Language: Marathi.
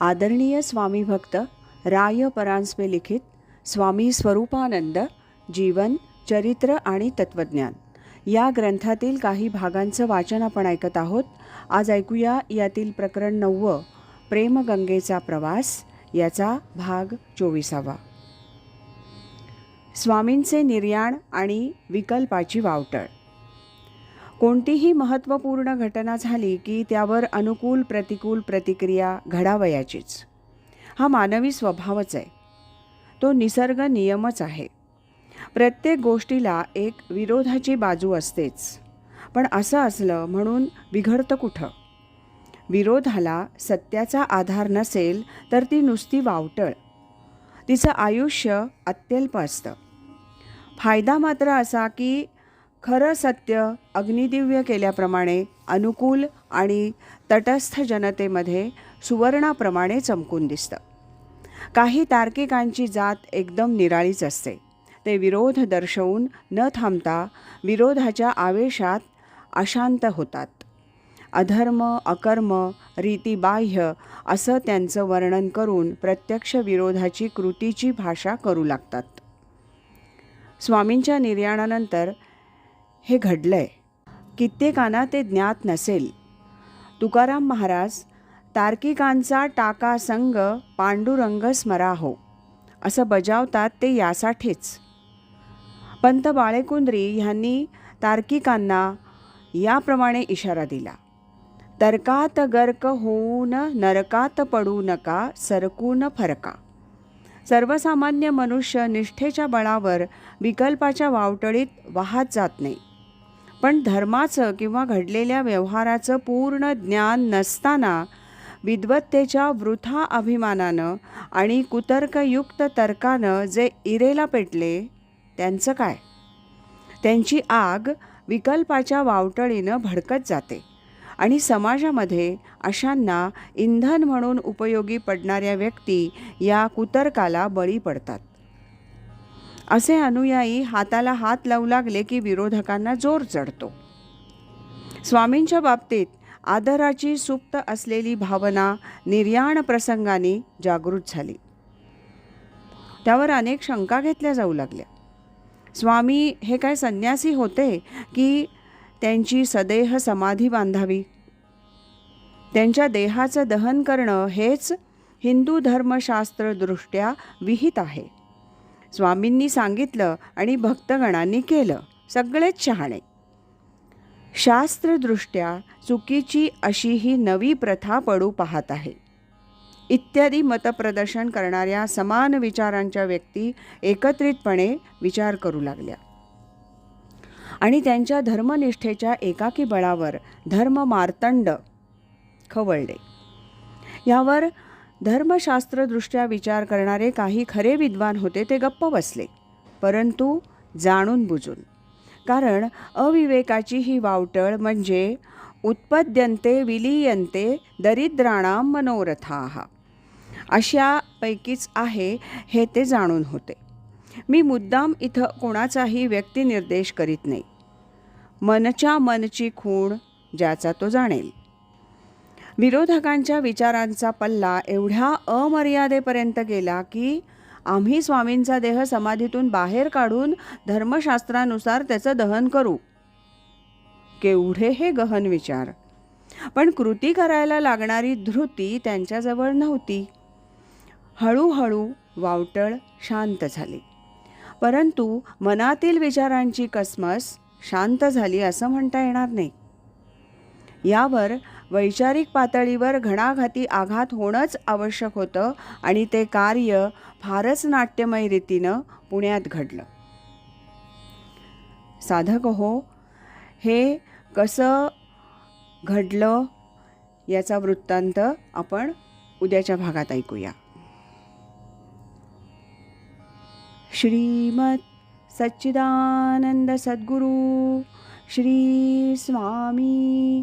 आदरणीय स्वामी भक्त राय परांजपे लिखित स्वामी स्वरूपानंद जीवन चरित्र आणि तत्वज्ञान. या ग्रंथातील काही भागांचं वाचन आपण ऐकत आहोत. आज ऐकूया यातील प्रकरण नववं प्रेमगंगेचा प्रवास याचा भाग चोवीसावा. स्वामींचे निर्याण आणि विकल्पाची वावटळ. कोणतीही महत्त्वपूर्ण घटना झाली की त्यावर अनुकूल प्रतिकूल प्रतिक्रिया घडावयाचीच. हा मानवी स्वभावच आहे. तो निसर्ग नियमच आहे. प्रत्येक गोष्टीला एक विरोधाची बाजू असतेच. पण असं असलं म्हणून बिघडतं कुठं? विरोधाला सत्याचा आधार नसेल तर ती नुसती वावटळ. तिचं आयुष्य अत्यल्प असतं. फायदा मात्र असा की खरं सत्य अग्निदिव्य केल्याप्रमाणे अनुकूल आणि तटस्थ जनतेमध्ये सुवर्णाप्रमाणे चमकून दिसतं. काही तार्किकांची जात एकदम निराळीच असते. ते विरोध दर्शवून न थांबता विरोधाच्या आवेशात अशांत होतात. अधर्म अकर्म रीतीबाह्य असं त्यांचं वर्णन करून प्रत्यक्ष विरोधाची कृतीची भाषा करू लागतात. स्वामींच्या निर्याणानंतर हे घडलंय. कित्येकांना ते ज्ञात नसेल. तुकाराम महाराज तार्किकांचा टाका संग पांडुरंग स्मराहो असं बजावतात ते यासाठीच. पंत बाळेकुंद्री ह्यांनी तार्किकांना याप्रमाणे इशारा दिला. तर्कात गर्क होऊन नरकात पडू नका सरकून फरका. सर्वसामान्य मनुष्य निष्ठेच्या बळावर विकल्पाच्या वावटळीत वाहत जात नाही. पण धर्माचं किंवा घडलेल्या व्यवहाराचं पूर्ण ज्ञान नसताना विद्वत्तेच्या वृथा अभिमानानं आणि कुतर्कयुक्त तर्कानं जे इरेला पेटले त्यांचं काय? त्यांची आग विकल्पाच्या वावटळीनं भडकत जाते आणि समाजामध्ये अशांना इंधन म्हणून उपयोगी पडणाऱ्या व्यक्ती या कुतर्काला बळी पडतात. असे अनुयायी हाताला हात लावू लागले की विरोधकांना जोर चढतो. स्वामींच्या बाबतीत आदराची सुप्त असलेली भावना निर्याण प्रसंगाने जागृत झाली. त्यावर अनेक शंका घेतल्या जाऊ लागल्या. स्वामी हे काय संन्यासी होते की त्यांची सदेह समाधी बांधावी? त्यांच्या देहाचं दहन करणं हेच हिंदू धर्मशास्त्रदृष्ट्या विहित आहे. स्वामींनी सांगितलं आणि भक्तगणांनी केलं. सगळेच शहाणे. शास्त्रदृष्ट्या चुकीची अशी ही नवी प्रथा पडू पाहत आहे. इत्यादी मतप्रदर्शन करणाऱ्या समान विचारांच्या व्यक्ती एकत्रितपणे विचार करू लागल्या. आणि त्यांच्या धर्मनिष्ठेच्या एकाकी बळावर धर्म मार्तंड खवळले. यावर धर्मशास्त्रदृष्ट्या विचार करणारे काही खरे विद्वान होते ते गप्प बसले. परंतु जाणून बुजून. कारण अविवेकाची ही वावटळ म्हणजे उत्पद्यंते विलीयंते दरिद्राणां मनोरथा. अशापैकीच आहे हे ते जाणून होते. मी मुद्दाम इथं कोणाचाही व्यक्तिनिर्देश करीत नाही. मनच्या मनची खूण ज्याचा तो जाणेल. विरोधकांच्या विचारांचा पल्ला एवढ्या अमर्यादेपर्यंत गेला की आम्ही स्वामींचा देह समाधीतून बाहेर काढून धर्मशास्त्रानुसार त्याचं दहन करू. केवढे हे गहन विचार. पण कृती करायला लागणारी धृती त्यांच्याजवळ नव्हती. हळूहळू वावटळ शांत झाली. परंतु मनातील विचारांची कसमस शांत झाली असं म्हणता येणार नाही. यावर वैचारिक पातळीवर घणाघाती आघात होणंच आवश्यक होतं आणि ते कार्य फारच नाट्यमय रीतीनं पुण्यात घडलं. साधक हो हे कसं घडलं याचा वृत्तांत आपण उद्याच्या भागात ऐकूया. श्रीमत सच्चिदानंद सद्गुरू श्री स्वामी